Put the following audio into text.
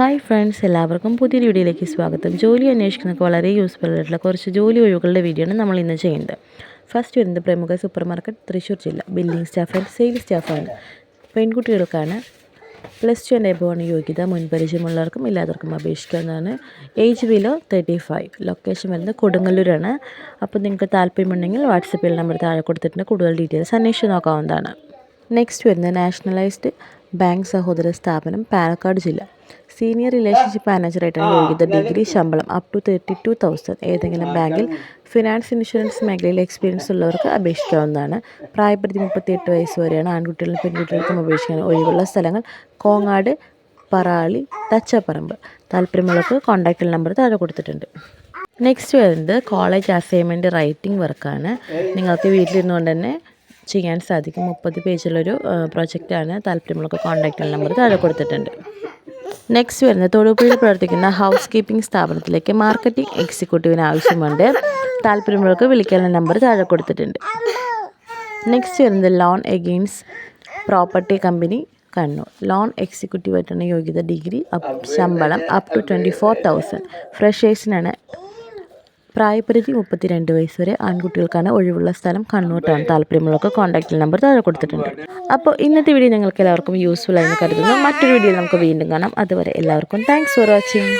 Hi friends എല്ലാവർക്കും പുതിയൊരു വീഡിയോയിലേക്ക് സ്വാഗതം. ജോലി അന്വേഷിക്കുന്നവർക്ക് വളരെ യൂസ്ഫുൾ ആയിട്ടുള്ള കുറച്ച് ജോലി ഒഴിവുകളുടെ വീഡിയോ ആണ് നമ്മൾ ഇന്ന് ചെയ്യുന്നത്. ഫസ്റ്റ് വരുന്നത് പ്രമുഖ സൂപ്പർ മാർക്കറ്റ് തൃശ്ശൂർ ജില്ല. ബില്ലിംഗ് സ്റ്റാഫ് ആൻഡ് സെയിൽസ് സ്റ്റാഫാണ് പെൺകുട്ടികൾക്കാണ് പ്ലസ് ടു ആൻഡ് എബോണ് യോഗ്യത. മുൻപരിചയമുള്ളവർക്കും ഇല്ലാത്തവർക്കും അപേക്ഷിക്കാവുന്നതാണ് age below thirty five location വരുന്നത് കൊടുങ്ങല്ലൂരാണ്. അപ്പോൾ നിങ്ങൾക്ക് താല്പര്യമുണ്ടെങ്കിൽ വാട്സപ്പിൽ നമ്പർ താഴെ കൊടുത്തിട്ടുണ്ട് കൂടുതൽ ഡീറ്റെയിൽസ് അന്വേഷിച്ച് നോക്കാവുന്നതാണ്. നെക്സ്റ്റ് വരുന്നത് നാഷണലൈസ്ഡ് ബാങ്ക് സഹോദര സ്ഥാപനം പാലക്കാട് ജില്ല. സീനിയർ റിലേഷൻഷിപ്പ് മാനേജറായിട്ടാണ് യോഗ്യത ഡിഗ്രി ശമ്പളം up to thirty two thousand ഏതെങ്കിലും ബാങ്കിൽ ഫിനാൻസ് ഇൻഷുറൻസ് മേഖലയിൽ എക്സ്പീരിയൻസ് ഉള്ളവർക്ക് അപേക്ഷിക്കാവുന്നതാണ്. പ്രായപരിധി മുപ്പത്തിയെട്ട് വയസ്സ് വരെയാണ് ആൺകുട്ടികളും പെൺകുട്ടികൾക്കും അപേക്ഷിക്കാൻ ഒഴിവുള്ള സ്ഥലങ്ങൾ. കോങ്ങാട് പറാളി തച്ചപ്പറമ്പ്. താല്പര്യമുള്ളവർക്ക് കോൺടാക്റ്റ് നമ്പർ താഴെ കൊടുത്തിട്ടുണ്ട്. നെക്സ്റ്റ് വരുന്നത് കോളേജ് അസൈൻമെന്റ് റൈറ്റിംഗ് വർക്കാണ് നിങ്ങൾക്ക് വീട്ടിലിരുന്നുകൊണ്ട് തന്നെ ചെയ്യാൻ സാധിക്കും. മുപ്പത് പേജുള്ളൊരു പ്രൊജക്റ്റാണ് താല്പര്യമുള്ളവർക്ക് കോൺടാക്റ്റ് നമ്പർ താഴെ കൊടുത്തിട്ടുണ്ട്. നെക്സ്റ്റ് വരുന്നത് തൊടുപുഴയിൽ പ്രവർത്തിക്കുന്ന ഹൗസ് കീപ്പിംഗ് സ്ഥാപനത്തിലേക്ക് മാർക്കറ്റിംഗ് എക്സിക്യൂട്ടീവിന് ആവശ്യമുണ്ട്. താല്പര്യമുള്ളവർക്ക് വിളിക്കാനുള്ള നമ്പർ താഴെ കൊടുത്തിട്ടുണ്ട്. നെക്സ്റ്റ് വരുന്നത് loan against property company Kannur. Loan executive ആയിട്ടാണ് യോഗ്യത ഡിഗ്രി ശമ്പളം up to twenty four thousand ഫ്രഷേഴ്സിനാണ് പ്രായപരിധി മുപ്പത്തി രണ്ട് വയസ്സ് വരെ ആൺകുട്ടികൾക്കാണ് ഒഴിവുള്ള സ്ഥലം. കണ്ണൂട്ടാണ് താല്പര്യമുള്ളവർക്ക് കോൺടാക്റ്റ് നമ്പർ താഴെ കൊടുത്തിട്ടുണ്ട്. അപ്പോൾ ഇന്നത്തെ വീഡിയോ നിങ്ങൾക്ക് എല്ലാവർക്കും യൂസ്ഫുൾ ആയെന്ന് കരുതുന്നു. മറ്റൊരു വീഡിയോയിൽ നമുക്ക് വീണ്ടും കാണാം. അതുവരെ എല്ലാവർക്കും താങ്ക്സ് ഫോർ വാച്ചിങ്